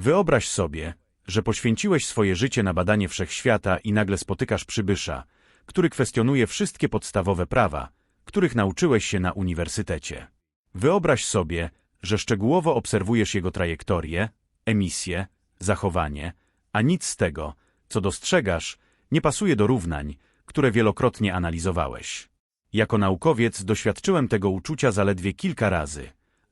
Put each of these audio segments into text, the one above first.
Wyobraź sobie, że poświęciłeś swoje życie na badanie wszechświata i nagle spotykasz przybysza, który kwestionuje wszystkie podstawowe prawa, których nauczyłeś się na uniwersytecie. Wyobraź sobie, że szczegółowo obserwujesz jego trajektorię, emisję, zachowanie, a nic z tego, co dostrzegasz, nie pasuje do równań, które wielokrotnie analizowałeś. Jako naukowiec doświadczyłem tego uczucia zaledwie kilka razy,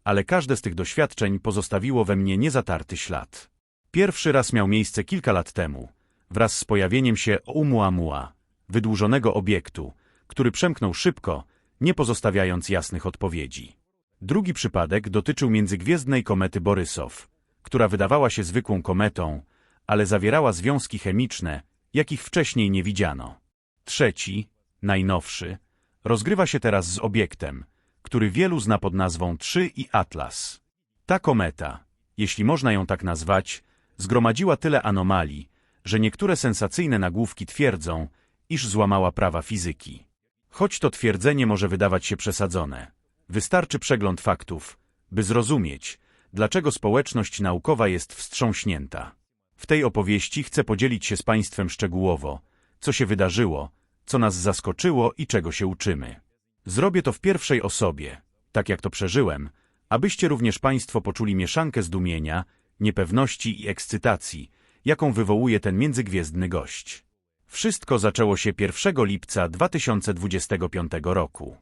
ale każde z tych doświadczeń pozostawiło we mnie niezatarty ślad. Pierwszy raz miał miejsce kilka lat temu, wraz z pojawieniem się Oumuamua, wydłużonego obiektu, który przemknął szybko, nie pozostawiając jasnych odpowiedzi. Drugi przypadek dotyczył międzygwiezdnej komety Borysow, która wydawała się zwykłą kometą, ale zawierała związki chemiczne, jakich wcześniej nie widziano. Trzeci, najnowszy, rozgrywa się teraz z obiektem, który wielu zna pod nazwą 3 i Atlas. Ta kometa, jeśli można ją tak nazwać, zgromadziła tyle anomalii, że niektóre sensacyjne nagłówki twierdzą, iż złamała prawa fizyki. Choć to twierdzenie może wydawać się przesadzone, wystarczy przegląd faktów, by zrozumieć, dlaczego społeczność naukowa jest wstrząśnięta. W tej opowieści chcę podzielić się z Państwem szczegółowo, co się wydarzyło, co nas zaskoczyło i czego się uczymy. Zrobię to w pierwszej osobie, tak jak to przeżyłem, abyście również Państwo poczuli mieszankę zdumienia, niepewności i ekscytacji, jaką wywołuje ten międzygwiezdny gość. Wszystko zaczęło się 1 lipca 2025 roku.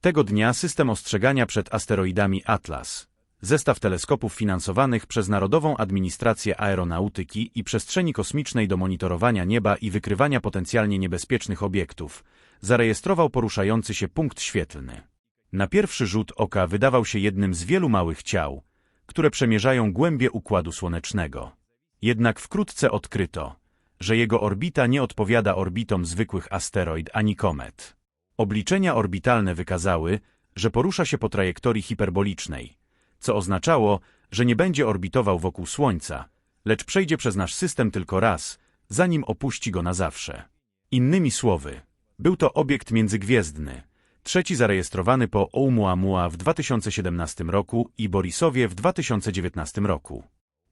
Tego dnia system ostrzegania przed asteroidami Atlas, zestaw teleskopów finansowanych przez Narodową Administrację Aeronautyki i Przestrzeni Kosmicznej do monitorowania nieba i wykrywania potencjalnie niebezpiecznych obiektów, zarejestrował poruszający się punkt świetlny. Na pierwszy rzut oka wydawał się jednym z wielu małych ciał, które przemierzają głębie Układu Słonecznego. Jednak wkrótce odkryto, że jego orbita nie odpowiada orbitom zwykłych asteroid ani komet. Obliczenia orbitalne wykazały, że porusza się po trajektorii hiperbolicznej, co oznaczało, że nie będzie orbitował wokół Słońca, lecz przejdzie przez nasz system tylko raz, zanim opuści go na zawsze. Innymi słowy, był to obiekt międzygwiezdny, trzeci zarejestrowany po Oumuamua w 2017 roku i Borisowie w 2019 roku.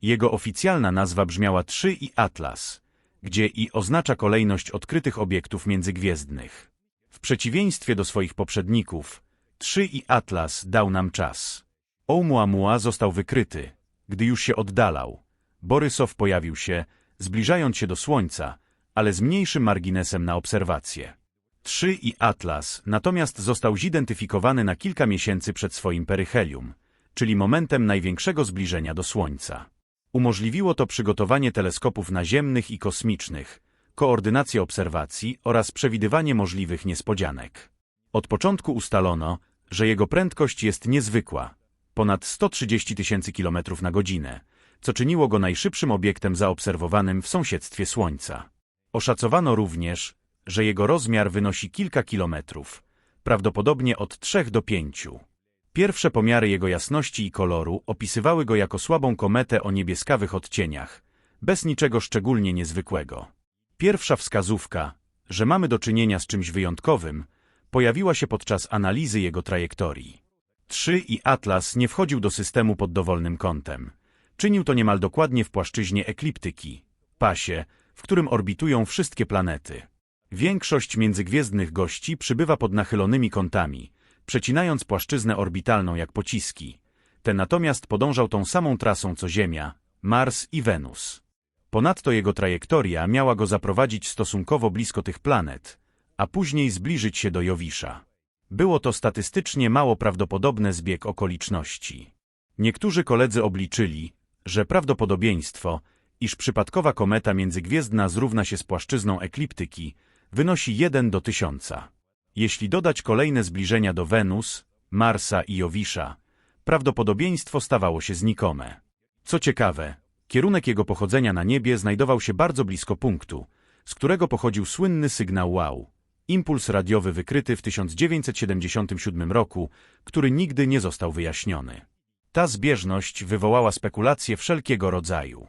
Jego oficjalna nazwa brzmiała 3 i Atlas, gdzie i oznacza kolejność odkrytych obiektów międzygwiezdnych. W przeciwieństwie do swoich poprzedników, 3 i Atlas dał nam czas. Oumuamua został wykryty, gdy już się oddalał. Borysow pojawił się, zbliżając się do Słońca, ale z mniejszym marginesem na obserwację. 3 i Atlas natomiast został zidentyfikowany na kilka miesięcy przed swoim peryhelium, czyli momentem największego zbliżenia do Słońca. Umożliwiło to przygotowanie teleskopów naziemnych i kosmicznych, koordynację obserwacji oraz przewidywanie możliwych niespodzianek. Od początku ustalono, że jego prędkość jest niezwykła, ponad 130 tysięcy km na godzinę, co czyniło go najszybszym obiektem zaobserwowanym w sąsiedztwie Słońca. Oszacowano również, że jego rozmiar wynosi kilka kilometrów, prawdopodobnie od 3 do 5. Pierwsze pomiary jego jasności i koloru opisywały go jako słabą kometę o niebieskawych odcieniach, bez niczego szczególnie niezwykłego. Pierwsza wskazówka, że mamy do czynienia z czymś wyjątkowym, pojawiła się podczas analizy jego trajektorii. 3 i Atlas nie wchodził do systemu pod dowolnym kątem. Czynił to niemal dokładnie w płaszczyźnie ekliptyki, pasie, w którym orbitują wszystkie planety. Większość międzygwiezdnych gości przybywa pod nachylonymi kątami, przecinając płaszczyznę orbitalną jak pociski. Ten natomiast podążał tą samą trasą co Ziemia, Mars i Wenus. Ponadto jego trajektoria miała go zaprowadzić stosunkowo blisko tych planet, a później zbliżyć się do Jowisza. Było to statystycznie mało prawdopodobne zbieg okoliczności. Niektórzy koledzy obliczyli, że prawdopodobieństwo, iż przypadkowa kometa międzygwiezdna zrówna się z płaszczyzną ekliptyki, wynosi 1 do 1000. Jeśli dodać kolejne zbliżenia do Wenus, Marsa i Jowisza, prawdopodobieństwo stawało się znikome. Co ciekawe, kierunek jego pochodzenia na niebie znajdował się bardzo blisko punktu, z którego pochodził słynny sygnał wow, impuls radiowy wykryty w 1977 roku, który nigdy nie został wyjaśniony. Ta zbieżność wywołała spekulacje wszelkiego rodzaju.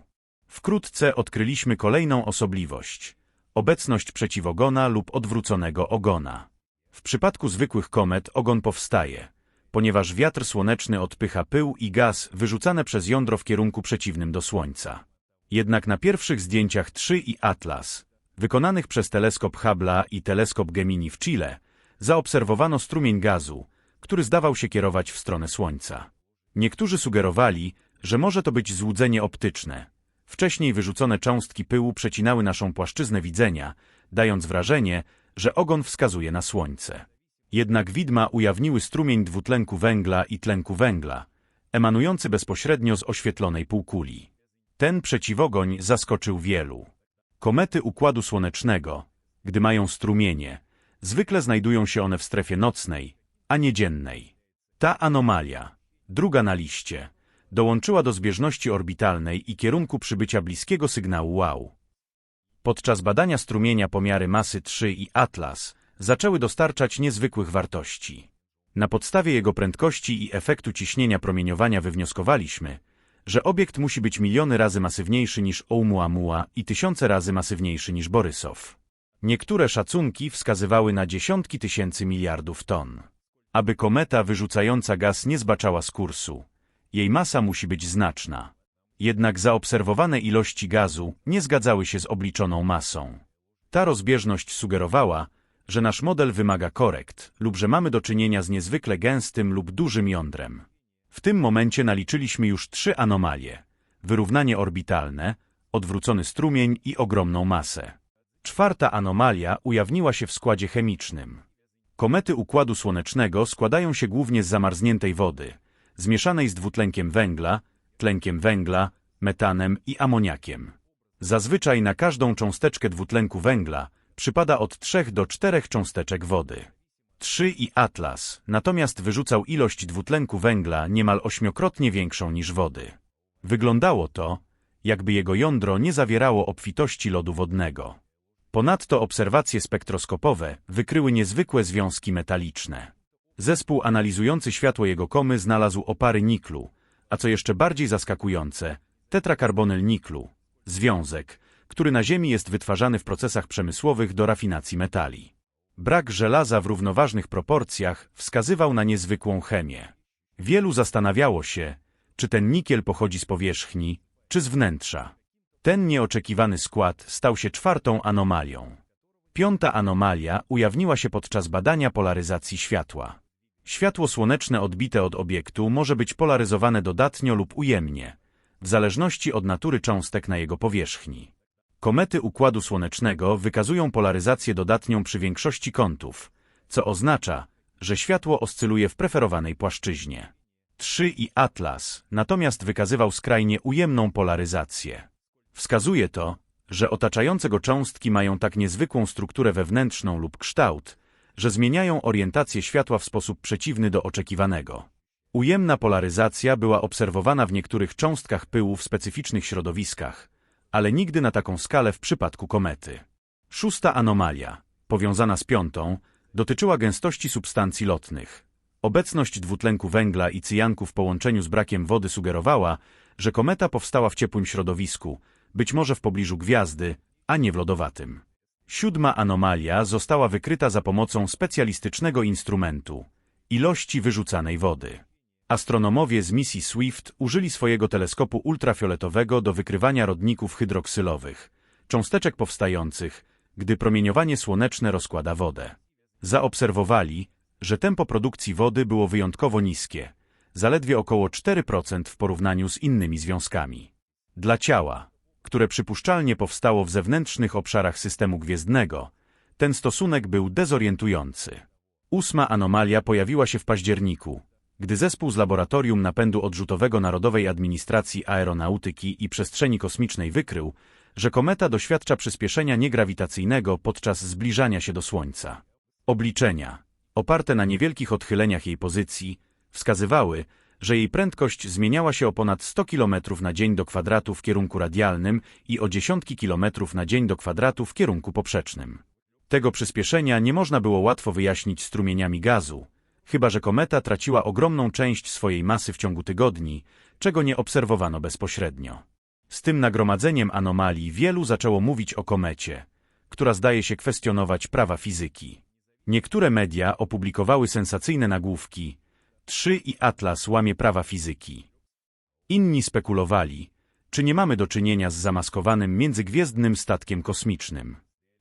Wkrótce odkryliśmy kolejną osobliwość – obecność przeciwogona lub odwróconego ogona. W przypadku zwykłych komet ogon powstaje, ponieważ wiatr słoneczny odpycha pył i gaz wyrzucane przez jądro w kierunku przeciwnym do Słońca. Jednak na pierwszych zdjęciach 3 i Atlas, wykonanych przez teleskop Hubble'a i teleskop Gemini w Chile, zaobserwowano strumień gazu, który zdawał się kierować w stronę Słońca. Niektórzy sugerowali, że może to być złudzenie optyczne. Wcześniej wyrzucone cząstki pyłu przecinały naszą płaszczyznę widzenia, dając wrażenie, że ogon wskazuje na Słońce. Jednak widma ujawniły strumień dwutlenku węgla i tlenku węgla, emanujący bezpośrednio z oświetlonej półkuli. Ten przeciwogoń zaskoczył wielu. Komety Układu Słonecznego, gdy mają strumienie, zwykle znajdują się one w strefie nocnej, a nie dziennej. Ta anomalia, druga na liście, dołączyła do zbieżności orbitalnej i kierunku przybycia bliskiego sygnału wow. Podczas badania strumienia pomiary masy 3 i Atlas zaczęły dostarczać niezwykłych wartości. Na podstawie jego prędkości i efektu ciśnienia promieniowania wywnioskowaliśmy, że obiekt musi być miliony razy masywniejszy niż Oumuamua i tysiące razy masywniejszy niż Borysow. Niektóre szacunki wskazywały na dziesiątki tysięcy miliardów ton. Aby kometa wyrzucająca gaz nie zbaczała z kursu, jej masa musi być znaczna. Jednak zaobserwowane ilości gazu nie zgadzały się z obliczoną masą. Ta rozbieżność sugerowała, że nasz model wymaga korekt lub że mamy do czynienia z niezwykle gęstym lub dużym jądrem. W tym momencie naliczyliśmy już trzy anomalie. Wyrównanie orbitalne, odwrócony strumień i ogromną masę. Czwarta anomalia ujawniła się w składzie chemicznym. Komety Układu Słonecznego składają się głównie z zamarzniętej wody, zmieszanej z dwutlenkiem węgla, tlenkiem węgla, metanem i amoniakiem. Zazwyczaj na każdą cząsteczkę dwutlenku węgla przypada od 3 do 4 cząsteczek wody. 3 i Atlas natomiast wyrzucał ilość dwutlenku węgla niemal ośmiokrotnie większą niż wody. Wyglądało to, jakby jego jądro nie zawierało obfitości lodu wodnego. Ponadto obserwacje spektroskopowe wykryły niezwykłe związki metaliczne. Zespół analizujący światło jego komy znalazł opary niklu, a co jeszcze bardziej zaskakujące, tetrakarbonyl niklu, związek, który na Ziemi jest wytwarzany w procesach przemysłowych do rafinacji metali. Brak żelaza w równoważnych proporcjach wskazywał na niezwykłą chemię. Wielu zastanawiało się, czy ten nikiel pochodzi z powierzchni, czy z wnętrza. Ten nieoczekiwany skład stał się czwartą anomalią. Piąta anomalia ujawniła się podczas badania polaryzacji światła. Światło słoneczne odbite od obiektu może być polaryzowane dodatnio lub ujemnie, w zależności od natury cząstek na jego powierzchni. Komety Układu Słonecznego wykazują polaryzację dodatnią przy większości kątów, co oznacza, że światło oscyluje w preferowanej płaszczyźnie. 3 i Atlas natomiast wykazywał skrajnie ujemną polaryzację. Wskazuje to, że otaczające go cząstki mają tak niezwykłą strukturę wewnętrzną lub kształt, że zmieniają orientację światła w sposób przeciwny do oczekiwanego. Ujemna polaryzacja była obserwowana w niektórych cząstkach pyłu w specyficznych środowiskach, ale nigdy na taką skalę w przypadku komety. Szósta anomalia, powiązana z piątą, dotyczyła gęstości substancji lotnych. Obecność dwutlenku węgla i cyjanku w połączeniu z brakiem wody sugerowała, że kometa powstała w ciepłym środowisku, być może w pobliżu gwiazdy, a nie w lodowatym. Siódma anomalia została wykryta za pomocą specjalistycznego instrumentu – ilości wyrzucanej wody. Astronomowie z misji SWIFT użyli swojego teleskopu ultrafioletowego do wykrywania rodników hydroksylowych, cząsteczek powstających, gdy promieniowanie słoneczne rozkłada wodę. Zaobserwowali, że tempo produkcji wody było wyjątkowo niskie, zaledwie około 4% w porównaniu z innymi związkami. Dla ciała, które przypuszczalnie powstało w zewnętrznych obszarach systemu gwiezdnego, ten stosunek był dezorientujący. Ósma anomalia pojawiła się w październiku, gdy zespół z Laboratorium Napędu Odrzutowego Narodowej Administracji Aeronautyki i Przestrzeni Kosmicznej wykrył, że kometa doświadcza przyspieszenia niegrawitacyjnego podczas zbliżania się do Słońca. Obliczenia, oparte na niewielkich odchyleniach jej pozycji, wskazywały, że jej prędkość zmieniała się o ponad 100 km na dzień do kwadratu w kierunku radialnym i o dziesiątki kilometrów na dzień do kwadratu w kierunku poprzecznym. Tego przyspieszenia nie można było łatwo wyjaśnić strumieniami gazu, chyba że kometa traciła ogromną część swojej masy w ciągu tygodni, czego nie obserwowano bezpośrednio. Z tym nagromadzeniem anomalii wielu zaczęło mówić o komecie, która zdaje się kwestionować prawa fizyki. Niektóre media opublikowały sensacyjne nagłówki, 3 i Atlas łamie prawa fizyki. Inni spekulowali, czy nie mamy do czynienia z zamaskowanym międzygwiezdnym statkiem kosmicznym.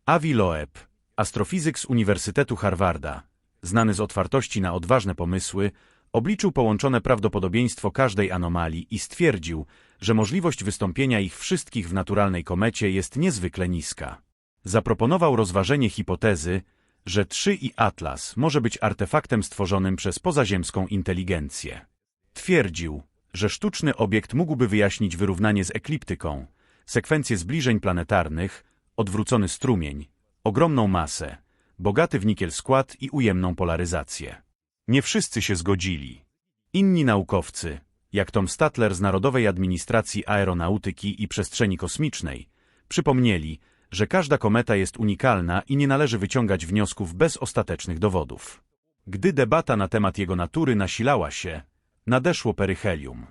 Avi Loeb, astrofizyk z Uniwersytetu Harvarda, znany z otwartości na odważne pomysły, obliczył połączone prawdopodobieństwo każdej anomalii i stwierdził, że możliwość wystąpienia ich wszystkich w naturalnej komecie jest niezwykle niska. Zaproponował rozważenie hipotezy, że 3 i Atlas może być artefaktem stworzonym przez pozaziemską inteligencję. Twierdził, że sztuczny obiekt mógłby wyjaśnić wyrównanie z ekliptyką, sekwencję zbliżeń planetarnych, odwrócony strumień, ogromną masę, bogaty w nikiel skład i ujemną polaryzację. Nie wszyscy się zgodzili. Inni naukowcy, jak Tom Statler z Narodowej Administracji Aeronautyki i Przestrzeni Kosmicznej, przypomnieli, że każda kometa jest unikalna i nie należy wyciągać wniosków bez ostatecznych dowodów. Gdy debata na temat jego natury nasilała się, nadeszło peryhelium.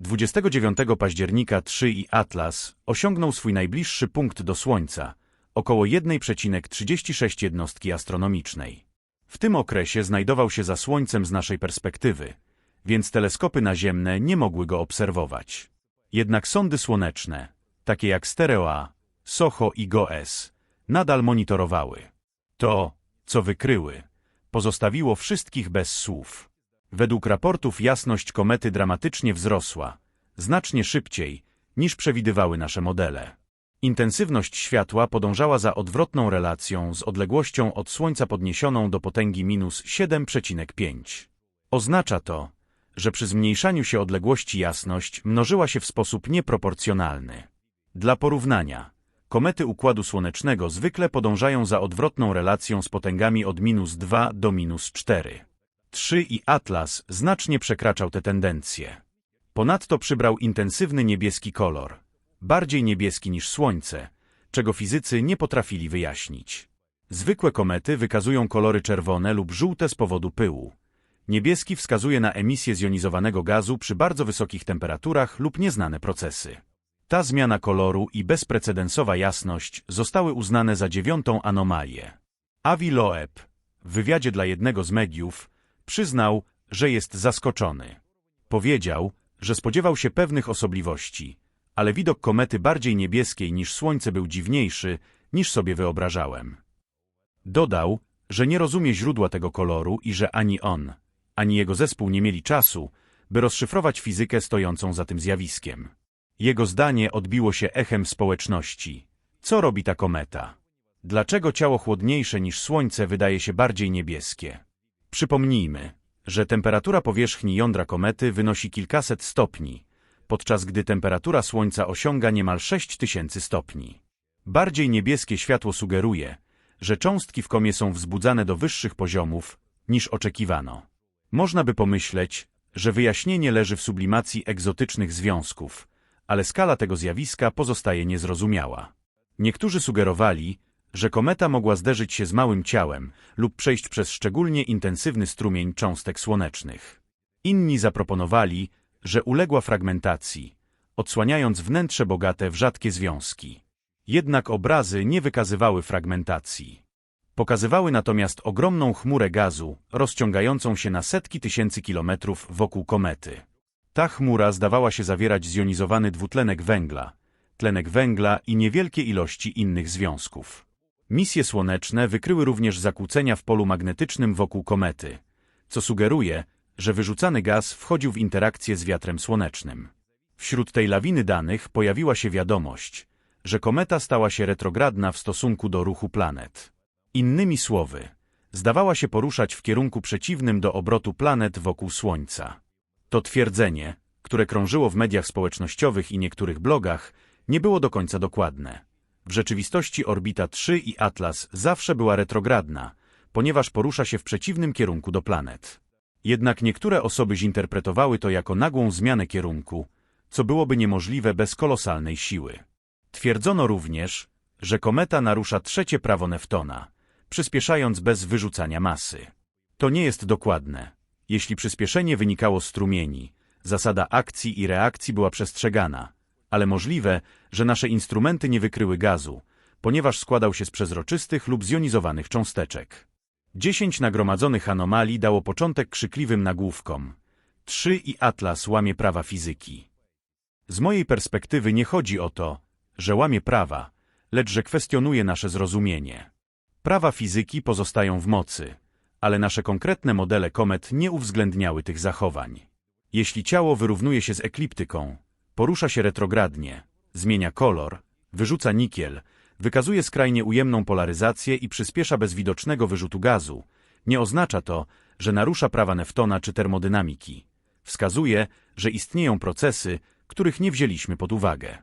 29 października 3 i Atlas osiągnął swój najbliższy punkt do Słońca, około 1,36 jednostki astronomicznej. W tym okresie znajdował się za Słońcem z naszej perspektywy, więc teleskopy naziemne nie mogły go obserwować. Jednak sondy słoneczne, takie jak Stereo-A, SOHO i GOES, nadal monitorowały. To, co wykryły, pozostawiło wszystkich bez słów. Według raportów jasność komety dramatycznie wzrosła, znacznie szybciej, niż przewidywały nasze modele. Intensywność światła podążała za odwrotną relacją z odległością od Słońca podniesioną do potęgi minus 7,5. Oznacza to, że przy zmniejszaniu się odległości jasność mnożyła się w sposób nieproporcjonalny. Dla porównania, komety Układu Słonecznego zwykle podążają za odwrotną relacją z potęgami od minus 2 do minus 4. 3 i Atlas znacznie przekraczał te tendencje. Ponadto przybrał intensywny niebieski kolor, bardziej niebieski niż Słońce, czego fizycy nie potrafili wyjaśnić. Zwykłe komety wykazują kolory czerwone lub żółte z powodu pyłu. Niebieski wskazuje na emisję zjonizowanego gazu przy bardzo wysokich temperaturach lub nieznane procesy. Ta zmiana koloru i bezprecedensowa jasność zostały uznane za dziewiątą anomalię. Avi Loeb, w wywiadzie dla jednego z mediów, przyznał, że jest zaskoczony. Powiedział, że spodziewał się pewnych osobliwości, ale widok komety bardziej niebieskiej niż Słońce był dziwniejszy, niż sobie wyobrażałem. Dodał, że nie rozumie źródła tego koloru i że ani on, ani jego zespół nie mieli czasu, by rozszyfrować fizykę stojącą za tym zjawiskiem. Jego zdanie odbiło się echem społeczności. Co robi ta kometa? Dlaczego ciało chłodniejsze niż Słońce wydaje się bardziej niebieskie? Przypomnijmy, że temperatura powierzchni jądra komety wynosi kilkaset stopni, podczas gdy temperatura Słońca osiąga niemal 6000 stopni. Bardziej niebieskie światło sugeruje, że cząstki w komie są wzbudzane do wyższych poziomów, niż oczekiwano. Można by pomyśleć, że wyjaśnienie leży w sublimacji egzotycznych związków, ale skala tego zjawiska pozostaje niezrozumiała. Niektórzy sugerowali, że kometa mogła zderzyć się z małym ciałem lub przejść przez szczególnie intensywny strumień cząstek słonecznych. Inni zaproponowali, że uległa fragmentacji, odsłaniając wnętrze bogate w rzadkie związki. Jednak obrazy nie wykazywały fragmentacji. Pokazywały natomiast ogromną chmurę gazu, rozciągającą się na setki tysięcy kilometrów wokół komety. Ta chmura zdawała się zawierać zjonizowany dwutlenek węgla, tlenek węgla i niewielkie ilości innych związków. Misje słoneczne wykryły również zakłócenia w polu magnetycznym wokół komety, co sugeruje, że wyrzucany gaz wchodził w interakcję z wiatrem słonecznym. Wśród tej lawiny danych pojawiła się wiadomość, że kometa stała się retrogradna w stosunku do ruchu planet. Innymi słowy, zdawała się poruszać w kierunku przeciwnym do obrotu planet wokół Słońca. To twierdzenie, które krążyło w mediach społecznościowych i niektórych blogach, nie było do końca dokładne. W rzeczywistości orbita 3 i Atlas zawsze była retrogradna, ponieważ porusza się w przeciwnym kierunku do planet. Jednak niektóre osoby zinterpretowały to jako nagłą zmianę kierunku, co byłoby niemożliwe bez kolosalnej siły. Twierdzono również, że kometa narusza trzecie prawo Neftona, przyspieszając bez wyrzucania masy. To nie jest dokładne. Jeśli przyspieszenie wynikało z strumieni, zasada akcji i reakcji była przestrzegana, ale możliwe, że nasze instrumenty nie wykryły gazu, ponieważ składał się z przezroczystych lub zjonizowanych cząsteczek. Dziesięć nagromadzonych anomalii dało początek krzykliwym nagłówkom. Trzy i Atlas łamie prawa fizyki. Z mojej perspektywy nie chodzi o to, że łamie prawa, lecz że kwestionuje nasze zrozumienie. Prawa fizyki pozostają w mocy, ale nasze konkretne modele komet nie uwzględniały tych zachowań. Jeśli ciało wyrównuje się z ekliptyką, porusza się retrogradnie, zmienia kolor, wyrzuca nikiel, wykazuje skrajnie ujemną polaryzację i przyspiesza bez widocznego wyrzutu gazu, nie oznacza to, że narusza prawa Neftona czy termodynamiki. Wskazuje, że istnieją procesy, których nie wzięliśmy pod uwagę.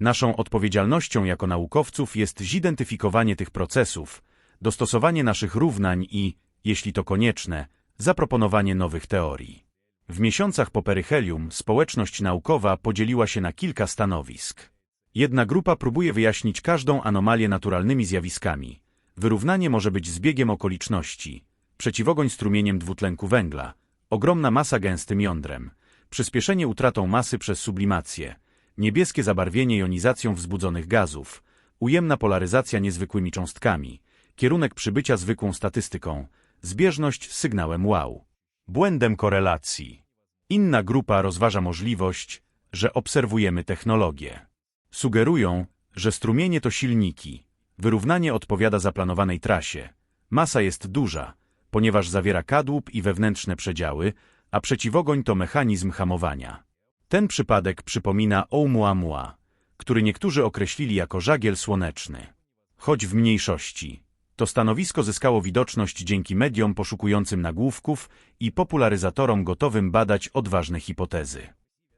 Naszą odpowiedzialnością jako naukowców jest zidentyfikowanie tych procesów, dostosowanie naszych równań i, jeśli to konieczne, zaproponowanie nowych teorii. W miesiącach po peryhelium społeczność naukowa podzieliła się na kilka stanowisk. Jedna grupa próbuje wyjaśnić każdą anomalię naturalnymi zjawiskami. Wyrównanie może być zbiegiem okoliczności, przeciwogoń strumieniem dwutlenku węgla, ogromna masa gęstym jądrem, przyspieszenie utratą masy przez sublimację, niebieskie zabarwienie jonizacją wzbudzonych gazów, ujemna polaryzacja niezwykłymi cząstkami, kierunek przybycia zwykłą statystyką, zbieżność z sygnałem wow. Błędem korelacji. Inna grupa rozważa możliwość, że obserwujemy technologię. Sugerują, że strumienie to silniki. Wyrównanie odpowiada zaplanowanej trasie. Masa jest duża, ponieważ zawiera kadłub i wewnętrzne przedziały, a przeciwogoń to mechanizm hamowania. Ten przypadek przypomina Oumuamua, który niektórzy określili jako żagiel słoneczny. Choć w mniejszości. To stanowisko zyskało widoczność dzięki mediom poszukującym nagłówków i popularyzatorom gotowym badać odważne hipotezy.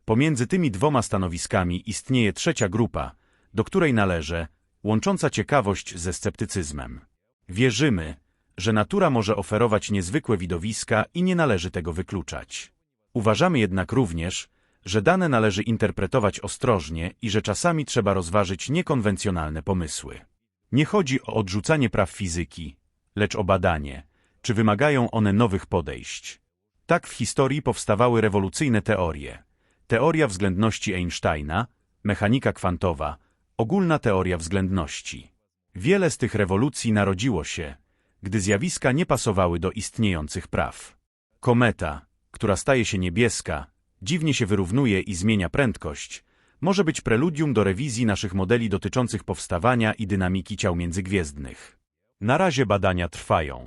Pomiędzy tymi dwoma stanowiskami istnieje trzecia grupa, do której należę, łącząca ciekawość ze sceptycyzmem. Wierzymy, że natura może oferować niezwykłe widowiska i nie należy tego wykluczać. Uważamy jednak również, że dane należy interpretować ostrożnie i że czasami trzeba rozważyć niekonwencjonalne pomysły. Nie chodzi o odrzucanie praw fizyki, lecz o badanie, czy wymagają one nowych podejść. Tak w historii powstawały rewolucyjne teorie. Teoria względności Einsteina, mechanika kwantowa, ogólna teoria względności. Wiele z tych rewolucji narodziło się, gdy zjawiska nie pasowały do istniejących praw. Kometa, która staje się niebieska, dziwnie się wyrównuje i zmienia prędkość, może być preludium do rewizji naszych modeli dotyczących powstawania i dynamiki ciał międzygwiezdnych. Na razie badania trwają.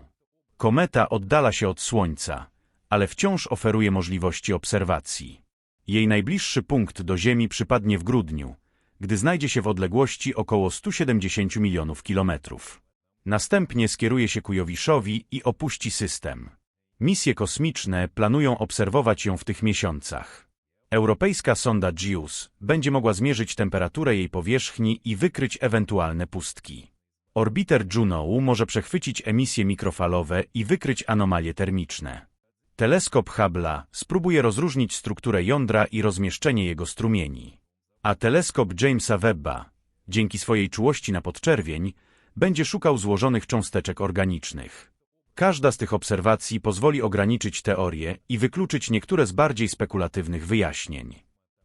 Kometa oddala się od Słońca, ale wciąż oferuje możliwości obserwacji. Jej najbliższy punkt do Ziemi przypadnie w grudniu, gdy znajdzie się w odległości około 170 milionów kilometrów. Następnie skieruje się ku Jowiszowi i opuści system. Misje kosmiczne planują obserwować ją w tych miesiącach. Europejska sonda JUICE będzie mogła zmierzyć temperaturę jej powierzchni i wykryć ewentualne pustki. Orbiter Juno może przechwycić emisje mikrofalowe i wykryć anomalie termiczne. Teleskop Hubble'a spróbuje rozróżnić strukturę jądra i rozmieszczenie jego strumieni. A teleskop Jamesa Webba, dzięki swojej czułości na podczerwień, będzie szukał złożonych cząsteczek organicznych. Każda z tych obserwacji pozwoli ograniczyć teorię i wykluczyć niektóre z bardziej spekulatywnych wyjaśnień.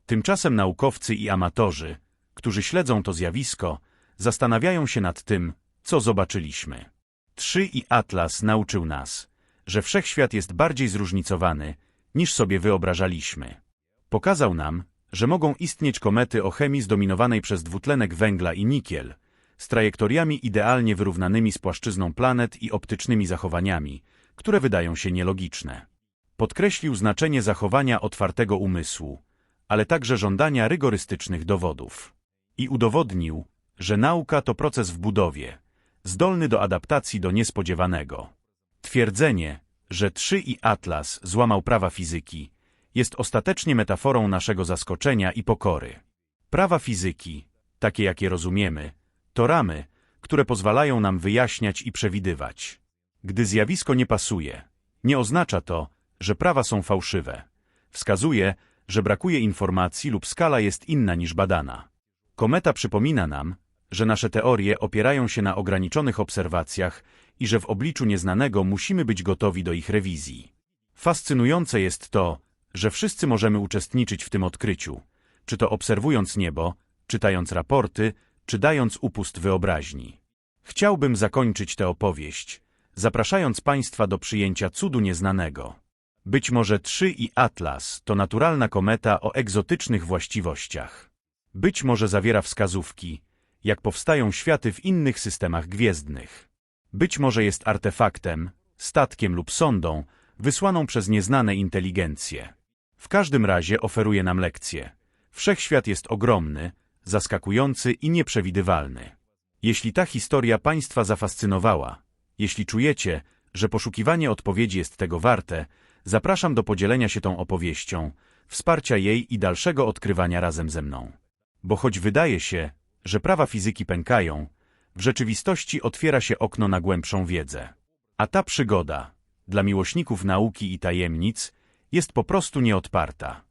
Tymczasem naukowcy i amatorzy, którzy śledzą to zjawisko, zastanawiają się nad tym, co zobaczyliśmy. Trzy i Atlas nauczył nas, że wszechświat jest bardziej zróżnicowany, niż sobie wyobrażaliśmy. Pokazał nam, że mogą istnieć komety o chemii zdominowanej przez dwutlenek węgla i nikiel, z trajektoriami idealnie wyrównanymi z płaszczyzną planet i optycznymi zachowaniami, które wydają się nielogiczne. Podkreślił znaczenie zachowania otwartego umysłu, ale także żądania rygorystycznych dowodów. I udowodnił, że nauka to proces w budowie, zdolny do adaptacji do niespodziewanego. Twierdzenie, że 3 i Atlas złamał prawa fizyki, jest ostatecznie metaforą naszego zaskoczenia i pokory. Prawa fizyki, takie jakie rozumiemy, to ramy, które pozwalają nam wyjaśniać i przewidywać. Gdy zjawisko nie pasuje, nie oznacza to, że prawa są fałszywe. Wskazuje, że brakuje informacji lub skala jest inna niż badana. Kometa przypomina nam, że nasze teorie opierają się na ograniczonych obserwacjach i że w obliczu nieznanego musimy być gotowi do ich rewizji. Fascynujące jest to, że wszyscy możemy uczestniczyć w tym odkryciu, czy to obserwując niebo, czytając raporty, czy dając upust wyobraźni. Chciałbym zakończyć tę opowieść, zapraszając Państwa do przyjęcia cudu nieznanego. Być może 3 i Atlas to naturalna kometa o egzotycznych właściwościach. Być może zawiera wskazówki, jak powstają światy w innych systemach gwiezdnych. Być może jest artefaktem, statkiem lub sondą, wysłaną przez nieznane inteligencje. W każdym razie oferuje nam lekcję. Wszechświat jest ogromny, zaskakujący i nieprzewidywalny. Jeśli ta historia Państwa zafascynowała, jeśli czujecie, że poszukiwanie odpowiedzi jest tego warte, zapraszam do podzielenia się tą opowieścią, wsparcia jej i dalszego odkrywania razem ze mną. Bo choć wydaje się, że prawa fizyki pękają, w rzeczywistości otwiera się okno na głębszą wiedzę. A ta przygoda, dla miłośników nauki i tajemnic, jest po prostu nieodparta.